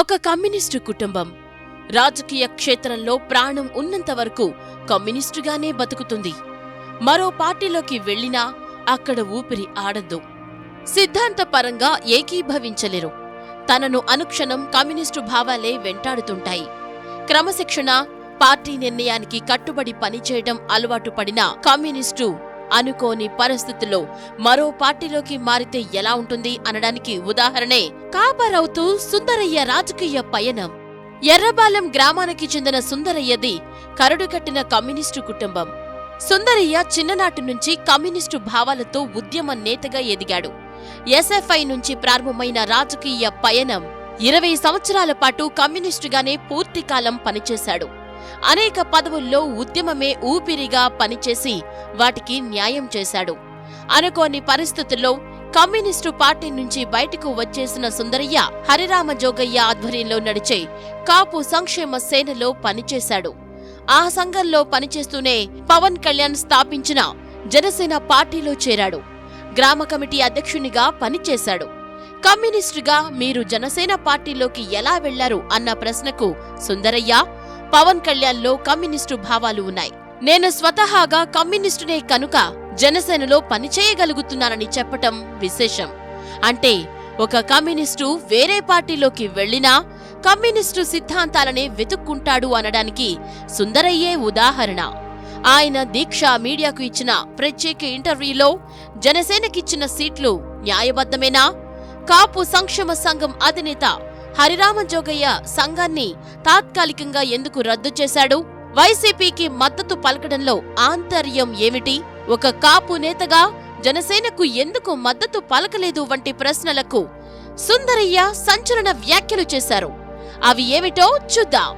ఒక కమ్యూనిస్టు కుటుంబం. రాజకీయ క్షేత్రంలో ప్రాణం ఉన్నంత వరకు కమ్యూనిస్టుగానే బతుకుతుంది. మరో పార్టీలోకి వెళ్ళినా అక్కడ ఊపిరి ఆడద్దు. సిద్ధాంతపరంగా ఏకీభవించలేరు. తనను అనుక్షణం కమ్యూనిస్టు భావాలే వెంటాడుతుంటాయి. క్రమశిక్షణ పార్టీ నిర్ణయానికి కట్టుబడి పనిచేయడం అలవాటు పడిన కమ్యూనిస్టు అనుకోని పరిస్థితుల్లో మరో పార్టీలోకి మారితే ఎలా ఉంటుంది అనడానికి ఉదాహరణే కాపరవుతూ సుందరయ్య రాజకీయ పయనం. ఎర్రబాలెం గ్రామానికి చెందిన సుందరయ్యది కరడుకట్టిన కమ్యూనిస్టు కుటుంబం. సుందరయ్య చిన్ననాటి నుంచి కమ్యూనిస్టు భావాలతో ఉద్యమ నేతగా ఎదిగాడు. ఎస్ఎఫ్ఐ నుంచి ప్రారంభమైన రాజకీయ పయనం ఇరవై సంవత్సరాల పాటు కమ్యూనిస్టుగానే పూర్తికాలం పనిచేశాడు. అనేక పదవుల్లో ఉద్యమమే ఊపిరిగా పనిచేసి వాటికి న్యాయం చేశాడు. అనుకోని పరిస్థితుల్లో కమ్యూనిస్టు పార్టీ నుంచి బయటకు వచ్చేసిన సుందరయ్య హరిరామ జోగయ్య ఆధ్వర్యంలో నడిచే కాపు సంక్షేమ సేనలో పనిచేశాడు. ఆ సంఘంలో పనిచేస్తూనే పవన్ కళ్యాణ్ స్థాపించిన జనసేన పార్టీలో చేరాడు. గ్రామ కమిటీ అధ్యక్షునిగా పనిచేశాడు. కమ్యూనిస్టుగా మీరు జనసేన పార్టీలోకి ఎలా వెళ్ళారు అన్న ప్రశ్నకు సుందరయ్య పవన్ కళ్యాణ్లో కమ్యూనిస్టు భావాలు ఉన్నాయి. నేను స్వతహాగా కమ్యూనిస్టునే కనుక జనసేనలో పనిచేయగలుగుతున్నానని చెప్పటం విశేషం. అంటే ఒక కమ్యూనిస్టు వేరే పార్టీలోకి వెళ్ళినా కమ్యూనిస్టు సిద్ధాంతాలనే వెతుక్కుంటాడు అనడానికి సుందరయ్యే ఉదాహరణ. ఆయన దీక్ష మీడియాకు ఇచ్చిన ప్రత్యేక ఇంటర్వ్యూలో జనసేనకిచ్చిన సీట్లు న్యాయబద్ధమేనా? కాపు సంక్షేమ సంఘం అధినేత హరిరామ జోగయ్య సంఘాన్ని తాత్కాలికంగా ఎందుకు రద్దు చేశాడు? వైసీపీకి మద్దతు పలకడంలో ఆంతర్యం ఏమిటి? ఒక కాపు నేతగా జనసేనకు ఎందుకు మద్దతు పలకలేదు వంటి ప్రశ్నలకు సుందరయ్య సంచలన వ్యాఖ్యలు చేశారు. అవి ఏమిటో చూద్దాం.